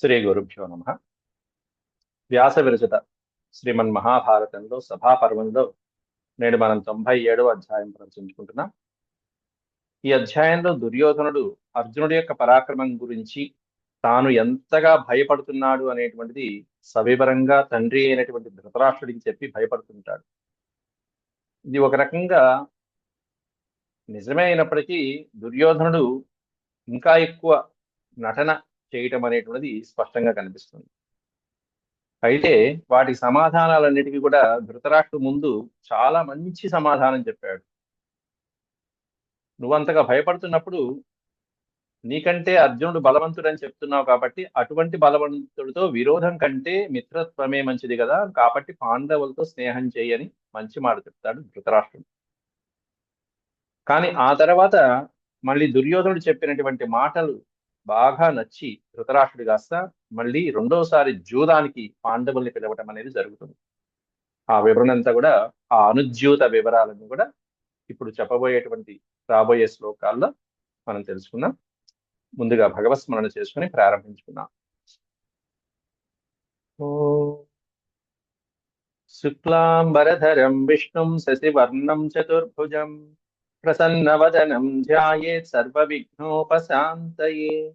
శ్రీ గురుభ్యో నమ. వ్యాస విరచిత శ్రీమన్ మహాభారతంలో సభాపర్వంలో నేడు మనం తొంభై ఏడవ అధ్యాయం ప్రవచించుకుంటున్నాం. ఈ అధ్యాయంలో దుర్యోధనుడు అర్జునుడి యొక్క పరాక్రమం గురించి తాను ఎంతగా భయపడుతున్నాడు అనేటువంటిది సవివరంగా తండ్రి అయినటువంటి ధృతరాష్ట్రుడికి చెప్పి భయపడుతుంటాడు. ఇది ఒక రకంగా నిజమే అయినప్పటికీ దుర్యోధనుడు ఇంకా ఎక్కువ నటన చేయటం అనేటువంటిది స్పష్టంగా కనిపిస్తుంది. అయితే వాటి సమాధానాలన్నిటికీ కూడా ధృతరాష్ట్రు ముందు చాలా మంచి సమాధానం చెప్పాడు. నువ్వంతగా భయపడుతున్నప్పుడు నీకంటే అర్జునుడు బలవంతుడని చెప్తున్నావు కాబట్టి అటువంటి బలవంతుడితో విరోధం కంటే మిత్రత్వమే మంచిది కదా కాబట్టి పాండవులతో స్నేహం చేయని మంచి మాట చెప్తాడు ధృతరాష్ట్రుడు. కానీ ఆ తర్వాత మళ్ళీ దుర్యోధనుడు చెప్పినటువంటి మాటలు బాగా నచ్చి ధృతరాష్ట్రుడు కాస్త మళ్ళీ రెండోసారి జూదానికి పాండవుల్ని పిలవటం అనేది జరుగుతుంది. ఆ వివరణ అంతా కూడా ఆ అనుజ్యూత వివరాలను కూడా ఇప్పుడు చెప్పబోయేటువంటి రాబోయే శ్లోకాల్లో మనం తెలుసుకుందాం. ముందుగా భగవత్ స్మరణ చేసుకుని ప్రారంభించుకుందాం. శుక్లాంబరధరం విష్ణుం శశివర్ణం చతుర్భుజం ప్రసన్నవదనం ధ్యాయేత్ సర్వవిఘ్నోపశాంతయే.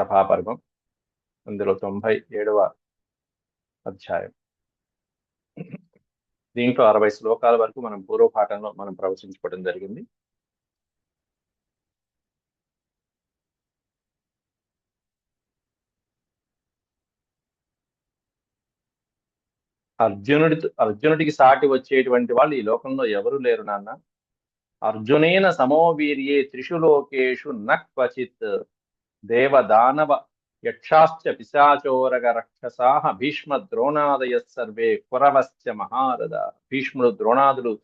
సభాపర్వం. అందులో తొంభై ఏడవ అధ్యాయం. దీంట్లో అరవై శ్లోకాల వరకు మనం పూర్వపాఠంలో మనం ప్రవచించుకోవడం జరిగింది. అర్జునుడి అర్జునుడికి సాటి వచ్చేటువంటి వాళ్ళు ఈ లోకంలో ఎవరు లేరు నాన్న? అర్జునేన సమోవీర్యే త్రిషు లోకేషు న దేవదానవ దేవ దానవ యక్షాశ్చ పిశాచోరగ రక్షసాహ భీష్మ ద్రోణాదయ సర్వే కురవశ్చ మహారథ. భీష్ముడు ద్రోణాదులు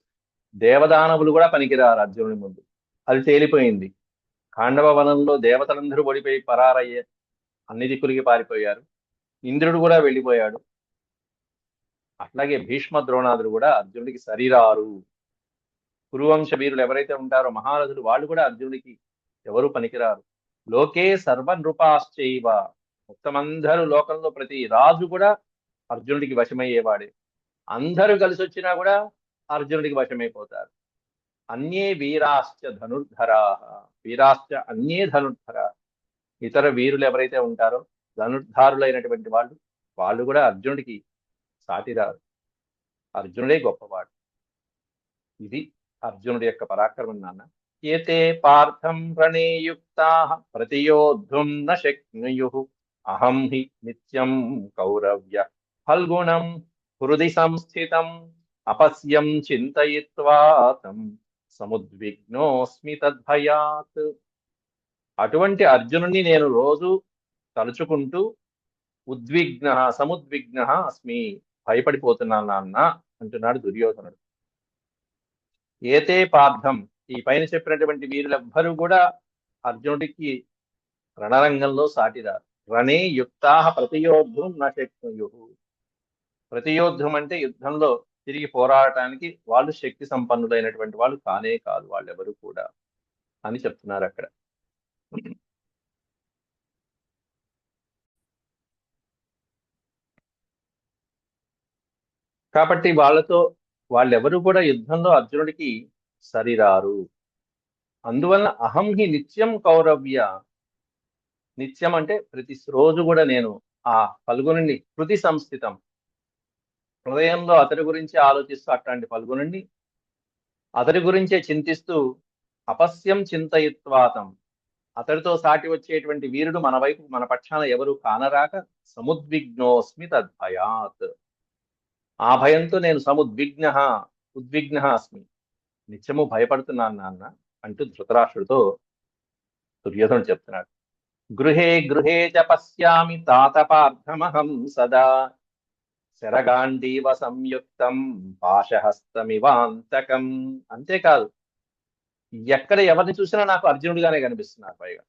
దేవదానవులు కూడా పనికిరారు అర్జునుడి ముందు. అది తేలిపోయింది. ఖాండవ వనంలో దేవతలందరూ ఓడిపోయి పరారయ్యే అన్ని దిక్కులకి పారిపోయారు. ఇంద్రుడు కూడా వెళ్ళిపోయాడు. అట్లాగే భీష్మ ద్రోణాదులు కూడా అర్జునుడికి సరిరారు. కురువంశ వీరులు ఎవరైతే ఉంటారో మహారథులు వాళ్ళు కూడా అర్జునుడికి ఎవరు పనికిరారు. లోకే సర్వ నృపాశ్చైవ మొత్తమందరూ లోకంలో ప్రతి రాజు కూడా అర్జునుడికి వశమయ్యేవాడే. అందరూ కలిసి వచ్చినా కూడా అర్జునుడికి వశమైపోతారు. అన్యే వీరాశ్చ ధనుర్ధరా. వీరాశ్చ అన్యే ధనుర్ధర. ఇతర వీరులు ఎవరైతే ఉంటారో ధనుర్ధారులైనటువంటి వాళ్ళు వాళ్ళు కూడా అర్జునుడికి సాటిరారు. అర్జునుడే గొప్పవాడు. ఇది అర్జునుడి యొక్క పరాక్రమం నాన్న. ఏతే పార్థం రణేయుక్తా ప్రతియోద్ధుం న శక్నుయు అహం హి నిత్యం కౌరవ్య ఫల్గుణం హృది సంస్థితం అపస్యం చింతయిత్వా తం సముద్విగ్నోస్మి తద్భయాత్ అటువంటి అర్జునుని నేను రోజు తలుచుకుంటూ ఉద్విగ్న సముద్విగ్న అస్మి భయపడిపోతున్నాను నాన్న అంటున్నాడు దుర్యోధనుడు. ఏతే పార్థం ఈ పైన చెప్పినటువంటి వీరులెవ్వరూ కూడా అర్జునుడికి రణరంగంలో సాటిరారు. రణే యుక్తా ప్రతియోద్ధం నశక్యు ప్రతియోద్ధం అంటే యుద్ధంలో తిరిగి పోరాడటానికి వాళ్ళు శక్తి సంపన్నులైనటువంటి వాళ్ళు కానే కాదు వాళ్ళెవరు కూడా అని చెప్తున్నారు అక్కడ. కాబట్టి వాళ్ళతో వాళ్ళెవరు కూడా యుద్ధంలో అర్జునుడికి సరిరారు. అందువలన అహం హి నిత్యం కౌరవ్య. నిత్యం అంటే ప్రతి రోజు కూడా నేను ఆ పల్గొనండి కృతి సంస్థితం. హృదయంలో అతడి గురించి ఆలోచిస్తూ అట్లాంటి పల్గొనండి అతడి గురించే చింతిస్తూ అపస్యం చింతయుత్వాతం. అతడితో సాటి వచ్చేటువంటి వీరుడు మన వైపు మన పక్షాన ఎవరు కానరాక సముద్విగ్నోస్మి తద్భయాత్. ఆ భయంతో నేను సముద్విగ్న ఉద్విగ్న అస్మి. నిత్యము భయపడుతున్నాను నాన్న అంటూ ధృతరాష్ట్రుడితో దుర్యోధనుడు చెప్తున్నాడు. గృహే గృహే చ పశ్యామి తాతపార్థమహం సదా. శరగాండీవ సంయుక్తం పాశహస్తమివాంతకం. అంతేకాదు ఎక్కడ ఎవరిని చూసినా నాకు అర్జునుడిగానే కనిపిస్తున్నారు పైగా.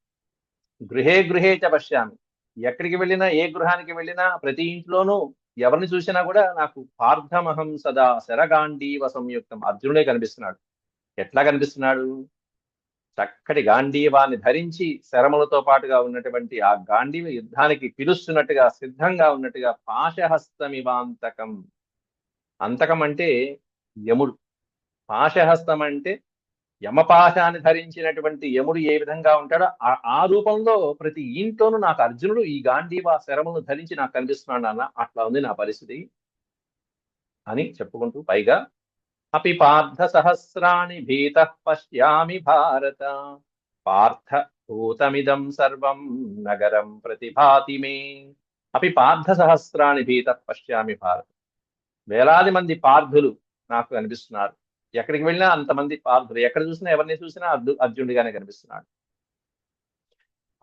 గృహే గృహే చ పశ్యామి ఎక్కడికి వెళ్ళినా ఏ గృహానికి వెళ్ళినా ప్రతి ఇంట్లోనూ ఎవరిని చూసినా కూడా నాకు పార్థమహం సదా శరగాండీవ సంయుక్తం అర్జునుడే కనిపిస్తున్నాడు. ఎట్లా కనిపిస్తున్నాడు? చక్కటి గాంధీవాన్ని ధరించి శరములతో పాటుగా ఉన్నటువంటి ఆ గాంధీవ యుద్ధానికి పిలుస్తున్నట్టుగా సిద్ధంగా ఉన్నట్టుగా పాశహస్తమివాంతకం. అంతకం అంటే యముడు. పాశహస్తం అంటే యమపాశాన్ని ధరించినటువంటి యముడు ఏ విధంగా ఉంటాడో ఆ- ఆ రూపంలో ప్రతి ఇంట్లోనూ నాకు అర్జునుడు ఈ గాంధీవ శరములను ధరించి నాకు కనిపిస్తున్నాడు అన్న అట్లా ఉంది నా పరిస్థితి అని చెప్పుకుంటూ పైగా అపి పార్థ సహస్రాణి భీత పశ్యామి భారత పార్థ భూతమిదం సర్వం నగరం ప్రతిభాతి మే అపి పార్థ సహస్రాణి భీత పశ్యామి భారత వేలాది మంది పార్థులు నాకు కనిపిస్తున్నారు. ఎక్కడికి వెళ్ళినా అంతమంది పార్థులు ఎక్కడ చూసినా ఎవరిని చూసినా అర్జు అర్జునుడిగానే కనిపిస్తున్నాడు.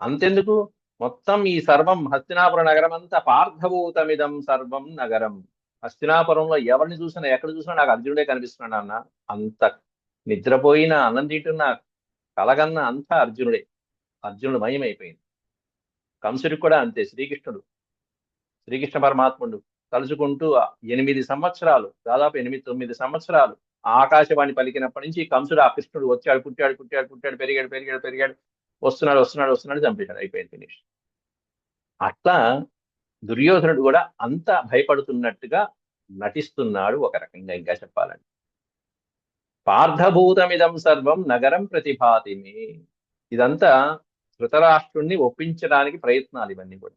అంతెందుకు? మొత్తం ఈ సర్వం హస్తినాపుర నగరం అంతా పార్థభూతమిదం సర్వం నగరం. హస్తినాపురంలో ఎవరిని చూసినా ఎక్కడ చూసినా నాకు అర్జునుడే కనిపిస్తున్నాడు అన్న అంత నిద్రపోయిన అన్నం తింటున్న కలగన్న అంతా అర్జునుడే. అర్జునుడు మయమైపోయింది. కంసుడికి కూడా అంతే శ్రీకృష్ణుడు. శ్రీకృష్ణ పరమాత్ముడు తలుచుకుంటూ ఎనిమిది సంవత్సరాలు దాదాపు ఎనిమిది తొమ్మిది సంవత్సరాలు ఆకాశవాణి పలికినప్పటి నుంచి కంసుడు ఆ కృష్ణుడు వచ్చాడు పుట్టాడు పుట్టాడు పుట్టాడు పెరిగాడు పెరిగాడు పెరిగాడు. వస్తున్నాడు వస్తున్నాడు వస్తున్నాడు చంపేశాడు. అయిపోయింది ఫినిష్. అట్లా దుర్యోధనుడు కూడా అంత భయపడుతున్నట్టుగా నటిస్తున్నాడు ఒక రకంగా ఇంకా చెప్పాలండి పార్థభూతమిదం సర్వం నగరం ప్రతిభాతిని ఇదంతా ధృతరాష్ట్రుణ్ణి ఒప్పించడానికి ప్రయత్నాలు ఇవన్నీ కూడా.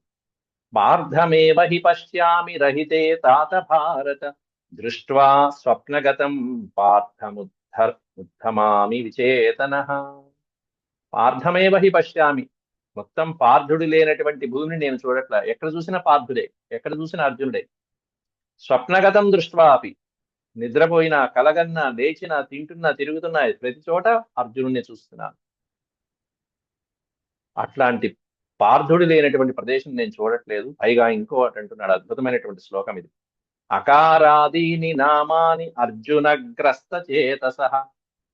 పార్థమేవ హి పశ్యామి రహితే తాత భారత. దృష్ట్వా స్వప్నగతం పార్థముద్ధ ఉద్ధమామి విచేతన. పార్థమేవ హి పశ్యామి మొత్తం పార్థుడు లేనటువంటి భూమిని నేను చూడట్లా. ఎక్కడ చూసినా పార్థుడే ఎక్కడ చూసినా అర్జునుడే. స్వప్నగతం దృష్ట్వా అపి. నిద్రపోయినా కలగన్నా లేచినా తింటున్నా తిరుగుతున్నా ప్రతి చోట అర్జునుడిని చూస్తున్నాను. అట్లాంటి పార్థుడు లేనటువంటి ప్రదేశం నేను చూడట్లేదు. పైగా ఇంకోటి అంటున్నాడు అద్భుతమైనటువంటి శ్లోకం ఇది. అకారాదీని నామాని అర్జునగ్రస్త చేతస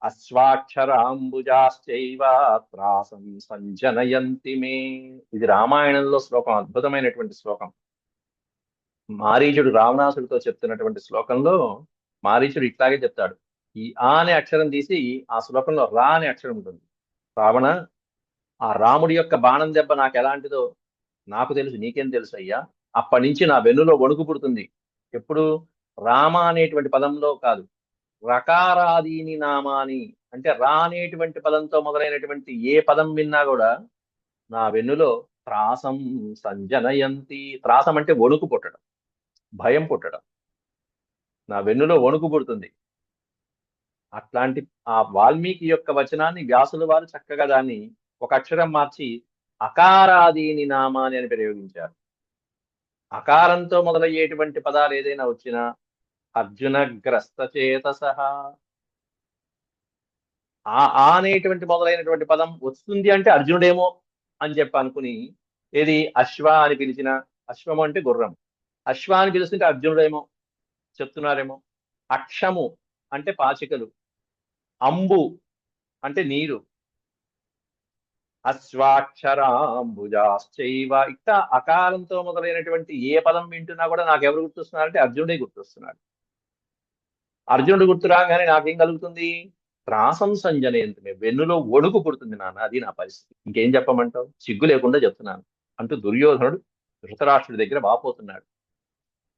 అశ్వాక్షరాంబుజాశ్చైవ త్రాసం సంజనయంతి మే. ఇది రామాయణంలో శ్లోకం అద్భుతమైనటువంటి శ్లోకం. మారీచుడు రావణాసుడితో చెప్తున్నటువంటి శ్లోకంలో మారీచుడు ఇట్లాగే చెప్తాడు. ఈ ఆ అనే అక్షరం తీసి ఆ శ్లోకంలో రా అనే అక్షరం ఉంటుంది. రావణ ఆ రాముడి యొక్క బాణం దెబ్బ నాకు ఎలాంటిదో నాకు తెలుసు నీకేం తెలుసు అయ్యా? అప్పటి నుంచి నా వెన్నులో వణుకు పుడుతుంది. ఎప్పుడు? రామ అనేటువంటి పదంలో కాదు. రకారాదీని నామాని అంటే రా అనేటువంటి పదంతో మొదలైనటువంటి ఏ పదం విన్నా కూడా నా వెన్నులో త్రాసం సంజనయంతి. త్రాసం అంటే వణుకు పుట్టడం భయం పుట్టడం. నా వెన్నులో వణుకు పుడుతుంది. అట్లాంటి ఆ వాల్మీకి యొక్క వచనాన్ని వ్యాసుల వారు చక్కగా దాన్ని ఒక అక్షరం మార్చి అకారాదీని నామాని అని ప్రయోగించారు. అకారంతో మొదలయ్యేటువంటి పదాలు ఏదైనా వచ్చినా అర్జునగ్రస్తచేతస. ఆ ఆ అనేటువంటి మొదలైనటువంటి పదం వస్తుంది అంటే అర్జునుడేమో అని చెప్పి అనుకుని ఏది? అశ్వ అని పిలిచిన అశ్వము అంటే గుర్రం. అశ్వ అని పిలుస్తుంటే అర్జునుడేమో చెప్తున్నారేమో? అక్షము అంటే పాచికలు. అంబు అంటే నీరు. అశ్వాక్షరాంబుజాశ్చైవ. ఇట్లా అకారంతో మొదలైనటువంటి ఏ పదం వింటున్నా కూడా నాకు ఎవరు గుర్తొస్తున్నారంటే అర్జునుడే గుర్తొస్తున్నాడు. అర్జునుడు గుర్తు రాగానే నాకేం కలుగుతుంది? త్రాసం సంజనేంతమే వెన్నులో ఒడుకు పుడుతుంది నాన్న అది నా పరిస్థితి. ఇంకేం చెప్పమంటావు? సిగ్గు లేకుండా చెప్తున్నాను. అంటూ దుర్యోధనుడు ధృతరాష్ట్రుడి దగ్గర వాపోతున్నాడు.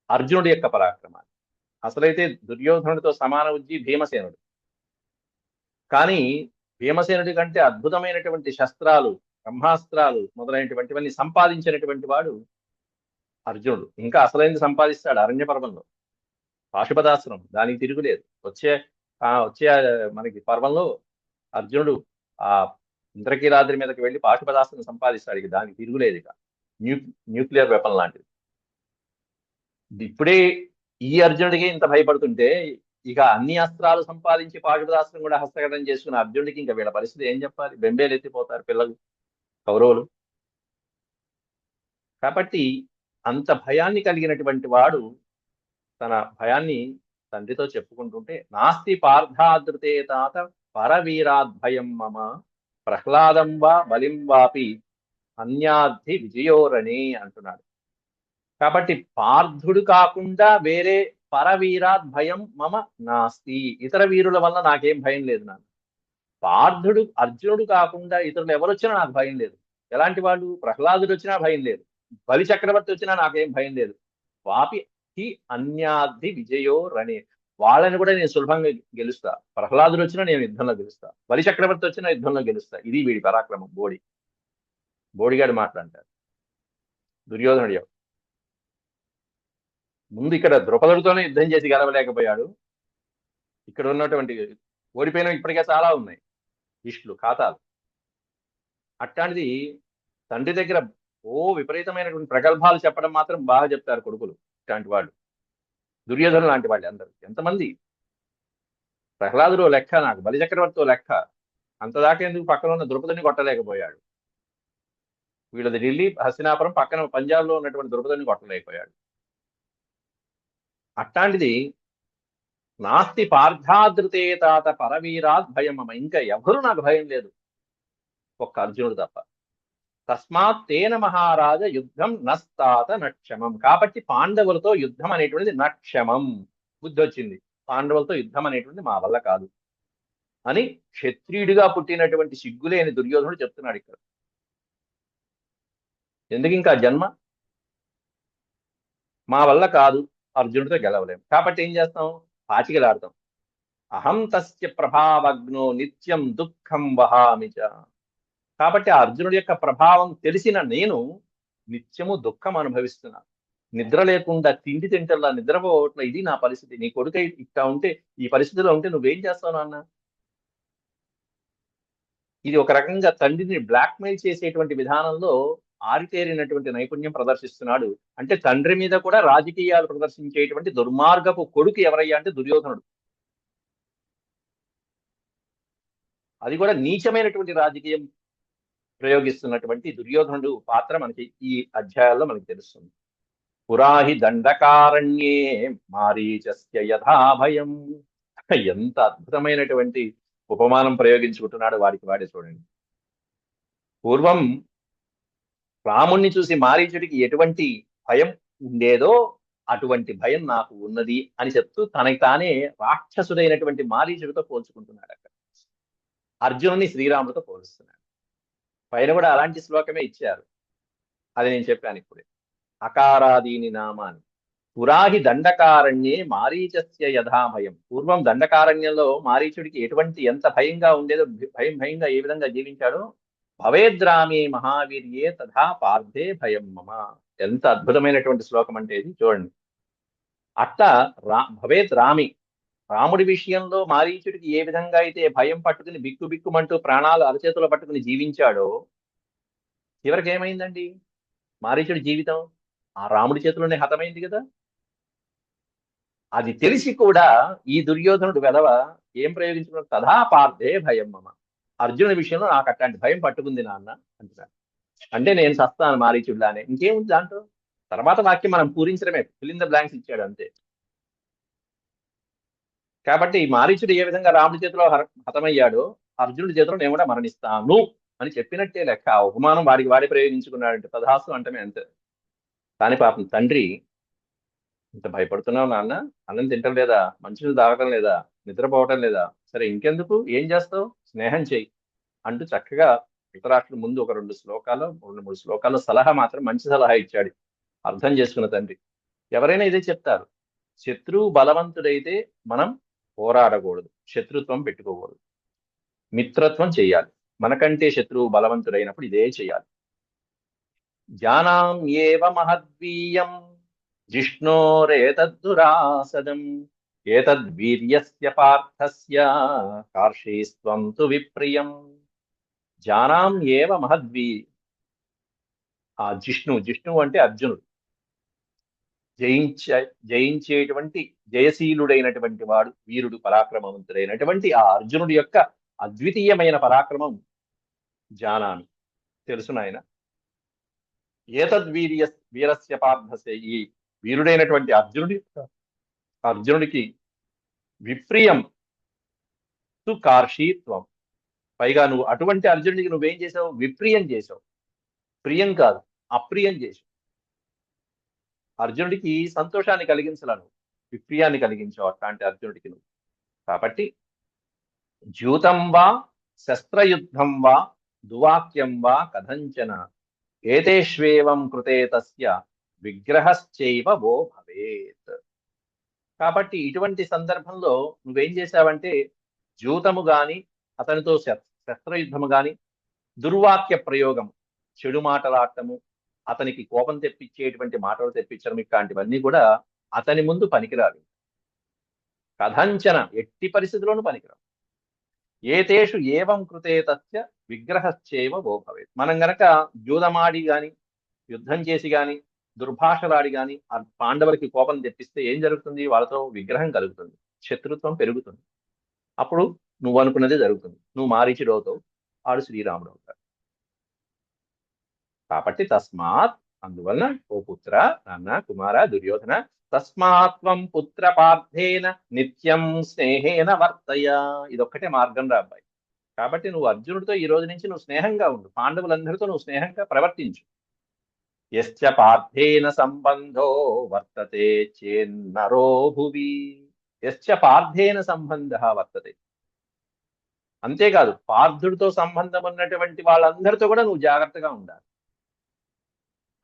అర్జునుడి యొక్క పరాక్రమాన్ని అసలైతే దుర్యోధనుడితో సమాన ఉజ్జి భీమసేనుడు. కానీ భీమసేనుడి కంటే అద్భుతమైనటువంటి శస్త్రాలు బ్రహ్మాస్త్రాలు మొదలైనటువంటివన్నీ సంపాదించినటువంటి వాడు అర్జునుడు. ఇంకా అసలైంది సంపాదిస్తాడు అరణ్య పర్వంలో పాశుపదాశ్రమం దానికి తిరుగులేదు. వచ్చే వచ్చే మనకి పర్వంలో అర్జునుడు ఆ ఇంద్రకీలాద్రి మీదకి వెళ్ళి పాశుపదాస్త్రం సంపాదిస్తాడు. ఇక దానికి తిరుగులేదు ఇక. న్యూ న్యూక్లియర్ వెపన్ లాంటిది. ఇప్పుడే ఈ అర్జునుడికి ఇంత భయపడుతుంటే ఇక అన్ని అస్త్రాలు సంపాదించి పాశుపదాస్త్రం కూడా హస్తగతం చేసుకున్న అర్జునుడికి ఇంకా వీళ్ళ పరిస్థితి ఏం చెప్పాలి? బెంబేలు ఎత్తిపోతారు పిల్లలు కౌరవులు. కాబట్టి అంత భయాన్ని కలిగినటువంటి వాడు తన భయాన్ని తండ్రితో చెప్పుకుంటుంటే నాస్తి పార్థాదృతే తాత పరవీరాద్భయం మమ ప్రహ్లాదం వా బలిం వాపి అన్యాధి విజయోరణి అంటున్నాడు. కాబట్టి పార్థుడు కాకుండా వేరే పరవీరాద్ భయం మమ నాస్తి. ఇతర వీరుల వల్ల నాకేం భయం లేదు నాకు పార్థుడు అర్జునుడు కాకుండా ఇతరులు ఎవరు వచ్చినా నాకు భయం లేదు. ఎలాంటి వాళ్ళు? ప్రహ్లాదుడు వచ్చినా భయం లేదు. బలి చక్రవర్తి వచ్చినా నాకేం భయం లేదు. వాపి హి అన్యార్థి విజయో రణే వాళ్ళని కూడా నేను సులభంగా గెలుస్తా. ప్రహ్లాదులు వచ్చినా నేను యుద్ధంలో గెలుస్తా. బలి చక్రవర్తి వచ్చినా యుద్ధంలో గెలుస్తా. ఇది వీడి పరాక్రమం. బోడి. బోడిగాడు మాట్లాంటారు దుర్యోధనుడు ముందు ఇక్కడ ద్రుపదుడితోనే యుద్ధం చేసి గెలవలేకపోయాడు. ఇక్కడ ఉన్నటువంటి ఓడిపోయిన ఇప్పటికే చాలా ఉన్నాయి. ఇష్లు ఖాతాలు. అట్లాంటిది తండ్రి దగ్గర ఓ విపరీతమైనటువంటి ప్రగల్భాలు చెప్పడం మాత్రం బాగా చెప్తారు కొడుకులు. లాంటి వాళ్ళు. దుర్యోధన లాంటి వాళ్ళు అందరూ. ఎంతమంది? ప్రహ్లాదుడు లెక్క నాకు బలిచక్రవర్తి లెక్క. అంతదాకా ఎందుకు పక్కన ఉన్న ద్రౌపదిని కొట్టలేకపోయాడు? వీళ్ళది ఢిల్లీ హస్తినాపురం పక్కన పంజాబ్లో ఉన్నటువంటి ద్రుపదని కొట్టలేకపోయాడు. అట్లాంటిది నాస్తి పార్థాదృతే తాత పరవీరాత్ భయం అమ్మ. ఇంకా ఎవరు నాకు భయం లేదు? ఒక్క అర్జునుడు తప్ప. తస్మాత్ తేన మహారాజ యుద్ధం నస్తాత నక్షమం. కాబట్టి పాండవులతో యుద్ధం అనేటువంటిది నక్షమం. బుద్ధి వచ్చింది. పాండవులతో యుద్ధం అనేటువంటిది మా వల్ల కాదు అని క్షత్రియుడిగా పుట్టినటువంటి సిగ్గులేని దుర్యోధనుడు చెప్తున్నాడు ఇక్కడ. ఎందుకు ఇంకా జన్మ? మా వల్ల కాదు. అర్జునుడితో గెలవలేం. కాబట్టి ఏం చేస్తాం? పాచికలాడతాం. అహం తస్య ప్రభావగ్నో నిత్యం దుఃఖం వహామిచ కాబట్టి ఆ అర్జునుడి యొక్క ప్రభావం తెలిసిన నేను నిత్యము దుఃఖం అనుభవిస్తున్నాను. నిద్ర లేకుండా తిండి తింటల్లా నిద్రపోవట్ల ఇది నా పరిస్థితి. నీ కొడుక ఇట్లా ఉంటే ఈ పరిస్థితిలో ఉంటే నువ్వేం చేస్తావు నాన్న? ఇది ఒక రకంగా తండ్రిని బ్లాక్మెయిల్ చేసేటువంటి విధానంలో ఆరితేరినటువంటి నైపుణ్యం ప్రదర్శిస్తున్నాడు. అంటే తండ్రి మీద కూడా రాజకీయాలు ప్రదర్శించేటువంటి దుర్మార్గపు కొడుకు ఎవరయ్యా అంటే దుర్యోధనుడు. అది కూడా నీచమైనటువంటి రాజకీయం. ప్రయోగిస్తున్నటువంటి దుర్యోధనుడు పాత్ర మనకి ఈ అధ్యాయాల్లో మనకి తెలుస్తుంది. పురాహి దండకారణ్యే మారీచస్య యథాభయం ఎంత అద్భుతమైనటువంటి ఉపమానం ప్రయోగించుకుంటున్నాడు వాడికి వాడే చూడండి. పూర్వం రాముణ్ణి చూసి మారీచుడికి ఎటువంటి భయం ఉండేదో అటువంటి భయం నాకు ఉన్నది అని చెప్తూ తనకి తానే రాక్షసుడైనటువంటి మారీచుడితో పోల్చుకుంటున్నాడు అక్కడ. అర్జునుని శ్రీరాముడితో పోలుస్తున్నాడు. పైన కూడా అలాంటి శ్లోకమే ఇచ్చారు. అది నేను చెప్పాను ఇప్పుడే. అకారాదీని నామాన్ని పురాహి దండకారణ్యే మారీచస్య యథాభయం. పూర్వం దండకారణ్యంలో మారీచుడికి ఎటువంటి ఎంత భయంగా ఉండేదో భయం భయంగా ఏ విధంగా జీవించాడో భవేద్రామే మహావీర్యే తథా పార్థే భయం మమ. ఎంత అద్భుతమైనటువంటి శ్లోకం అంటే ఇది చూడండి. అట్లా రా భవేత్ రామి రాముడి విషయంలో మారీచుడికి ఏ విధంగా అయితే భయం పట్టుకుని బిక్కు బిక్కుమంటూ ప్రాణాలు అరచేతులు పట్టుకుని జీవించాడో చివరికి ఏమైందండి? మారీచుడి జీవితం ఆ రాముడి చేతిలోనే హతమైంది కదా? అది తెలిసి కూడా ఈ దుర్యోధనుడు వెధవ ఏం ప్రయోగించుకున్నాడు? తథా పార్థే భయం మమ. అర్జునుడి విషయంలో నాకు అట్లాంటి భయం పట్టుకుంది నాన్న అంటున్నాడు. అంటే నేను సస్తాను మారీచుడిలానే. ఇంకేముంది దాంట్లో? తర్వాత వాక్యం మనం పూరించడమే. ఫిలింద బ్లాంక్స్ ఇచ్చాడు అంతే. కాబట్టి ఈ మారీచుడు ఏ విధంగా రాముడి చేతిలో హర- హతమయ్యాడో అర్జునుడి చేతిలో నేను కూడా మరణిస్తాను అని చెప్పినట్టే లెక్క. ఉపమానం వాడికి వాడి ప్రయోగించుకున్నాడంటే పదహాసు అంటమే అంతే. కానీ పాపం తండ్రి ఇంత భయపడుతున్నావు నాన్న? అన్నం తింటం లేదా? మంచినీళ్ళు తాగటం లేదా? నిద్రపోవటం లేదా? సరే ఇంకెందుకు? ఏం చేస్తావు? స్నేహం చేయి అంటూ చక్కగా ధృతరాష్ట్రుడు ముందు ఒక రెండు శ్లోకాలు రెండు మూడు శ్లోకాల్లో సలహా మాత్రం మంచి సలహా ఇచ్చాడు అర్థం చేసుకున్న తండ్రి. ఎవరైనా ఇదే చెప్తారు. శత్రువు బలవంతుడైతే మనం పోరాడకూడదు శత్రుత్వం పెట్టుకోకూడదు. మిత్రత్వం చేయాలి. మనకంటే శత్రువు బలవంతుడైనప్పుడు ఇదే చేయాలి. జానాం ఏవ మహద్వీయం జిష్ణోరేతద్దురాసదం ఏతద్వీర్యస్య పార్థస్య కార్షీస్త్వం తు విప్రియం. జానాం ఏవ మహద్వీ ఆ జిష్ణు జిష్ణు అంటే అర్జునుడు. జయించే జయించేటువంటి జయశీలుడైనటువంటి వాడు వీరుడు పరాక్రమవంతుడైనటువంటి ఆ అర్జునుడి యొక్క అద్వితీయమైన పరాక్రమం జానామి. తెలుసు నాయన? ఏతద్వీర్య వీరస్య పార్థసే ఈ వీరుడైనటువంటి అర్జునుడి అర్జునుడికి విప్రియం తు కార్షీత్వం పైగా నువ్వు అటువంటి అర్జునుడికి నువ్వేం చేసావు? విప్రియం చేసావు. ప్రియం కాదు అప్రియం చేసావు. అర్జునుడికి సంతోషాన్ని కలిగించలను విప్రియాన్ని కలిగించావు అట్లాంటి అర్జునుడికి నువ్వు. కాబట్టి జ్యూతం వా శస్త్రయుద్ధం వా దువాక్యం వా కథంచన ఏతేష్వేవం కృతే తస్య విగ్రహశ్చైవ వో భవేత్. కాబట్టి ఇటువంటి సందర్భంలో నువ్వేం చేశావంటే జూతము గాని అతనితో శస్త్రయుద్ధము గాని దుర్వాక్య ప్రయోగము చెడు మాటలాడటము అతనికి కోపం తెప్పించేటువంటి మాటలు తెప్పించడం ఇట్లాంటివన్నీ కూడా అతని ముందు పనికిరావి కథంచన ఎట్టి పరిస్థితిలోనూ పనికిరావు. ఏతేషు ఏవం కృతే తస్య విగ్రహశ్చేవ ఓ మనం గనక జూదమాడి గాని యుద్ధం చేసి గాని దుర్భాషలాడి గాని ఆ పాండవులకి కోపం తెప్పిస్తే ఏం జరుగుతుంది? వాళ్ళతో విగ్రహం కలుగుతుంది. శత్రుత్వం పెరుగుతుంది. అప్పుడు నువ్వు అనుకున్నది జరుగుతుంది. నువ్వు మారీచుడు అవుతావు ఆడు శ్రీరాముడు అవుతాడు కాబట్టి తస్మాత్ అందువలన ఓ పుత్ర నాన్న కుమార దుర్యోధన తస్మాత్వం పుత్ర పార్థేన నిత్యం స్నేహేన వర్తయ. ఇదొక్కటే మార్గం రా అబ్బాయి. కాబట్టి నువ్వు అర్జునుడితో ఈ రోజు నుంచి నువ్వు స్నేహంగా ఉండు. పాండవులందరితో నువ్వు స్నేహంగా ప్రవర్తించు. యశ్చ పార్థేన సంబంధో వర్తతే చేన్నరో భువి. యశ్చ పార్థేన సంబంధ వర్తతే. అంతేకాదు పార్థుడితో సంబంధం ఉన్నటువంటి వాళ్ళందరితో కూడా నువ్వు జాగ్రత్తగా ఉండాలి.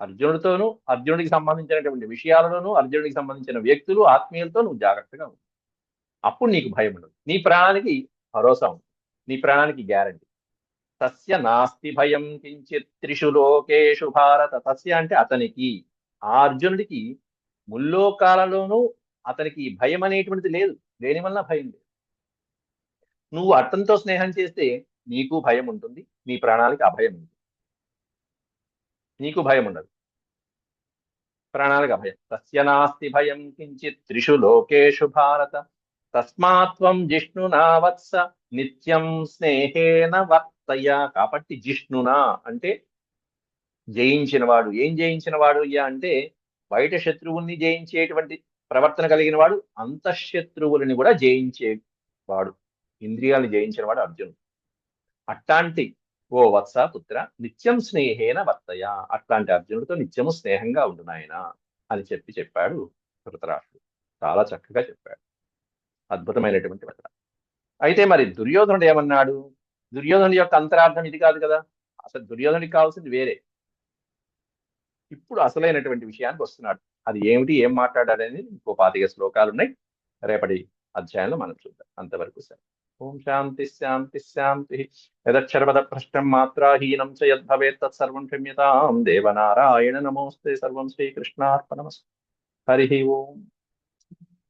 అర్జునుడితోనూ అర్జునుడికి సంబంధించినటువంటి విషయాలలోనూ అర్జునుడికి సంబంధించిన వ్యక్తులు ఆత్మీయులతో నువ్వు జాగ్రత్తగా ఉండు. అప్పుడు నీకు భయం ఉండదు. నీ ప్రాణానికి భరోసా ఉంది నీ ప్రాణానికి గ్యారంటీ. తస్య నాస్తి భయం కించిత్ త్రిషు లోకేషు భారత. తస్య అంటే అతనికి. ఆ అర్జునుడికి ముల్లోకాలలోనూ అతనికి భయం అనేటువంటిది లేదు. దేనివల్ల భయం లేదు? నువ్వు అర్థంతో స్నేహం చేస్తే నీకు భయం ఉంటుంది నీ ప్రాణానికి అభయం ఉంటుంది. నీకు భయం ఉండదు. ప్రాణాలకు అభయం. తస్య నాస్తి భయం కించిత్ త్రిషు లోకేషు భారత. తస్మాత్వం జిష్ణునా వత్స. నిత్యం స్నేహేన వర్తయ. కాబట్టి జిష్ణునా అంటే జయించినవాడు. ఏం జయించినవాడు అయ్యా అంటే బయట శత్రువుల్ని జయించేటువంటి ప్రవర్తన కలిగిన వాడు అంతఃశత్రువులని కూడా జయించేవాడు. ఇంద్రియాలను జయించినవాడు అర్జునుడు. అట్లాంటి ఓ వత్స పుత్ర నిత్యం స్నేహేన వర్తయ. అట్లాంటి అర్జునుడితో నిత్యము స్నేహంగా ఉండు నాయన అని చెప్పి చెప్పాడు ధృతరాష్ట్రుడు. చాలా చక్కగా చెప్పాడు. అద్భుతమైనటువంటి వచనం. అయితే మరి దుర్యోధనుడు ఏమన్నాడు? దుర్యోధనుడి యొక్క అంతరార్థం ఇది కాదు కదా. అసలు దుర్యోధనుడికి కావాల్సింది వేరే. ఇప్పుడు అసలైనటువంటి విషయానికి వస్తున్నాడు. అది ఏమిటి? ఏం మాట్లాడాడనేది ఇంకో పాతిక శ్లోకాలు ఉన్నాయి రేపటి అధ్యాయంలో మనం చూద్దాం. అంతవరకు సరే. ओम शांति शांति शांति यदक्षरपद पृष्ठम मात्रहीन च यदे तत्सव क्षम्यता। देवनारायण नमोस्ते सर्वं श्रीकृष्णार्पणमस्तु। हरि ओम।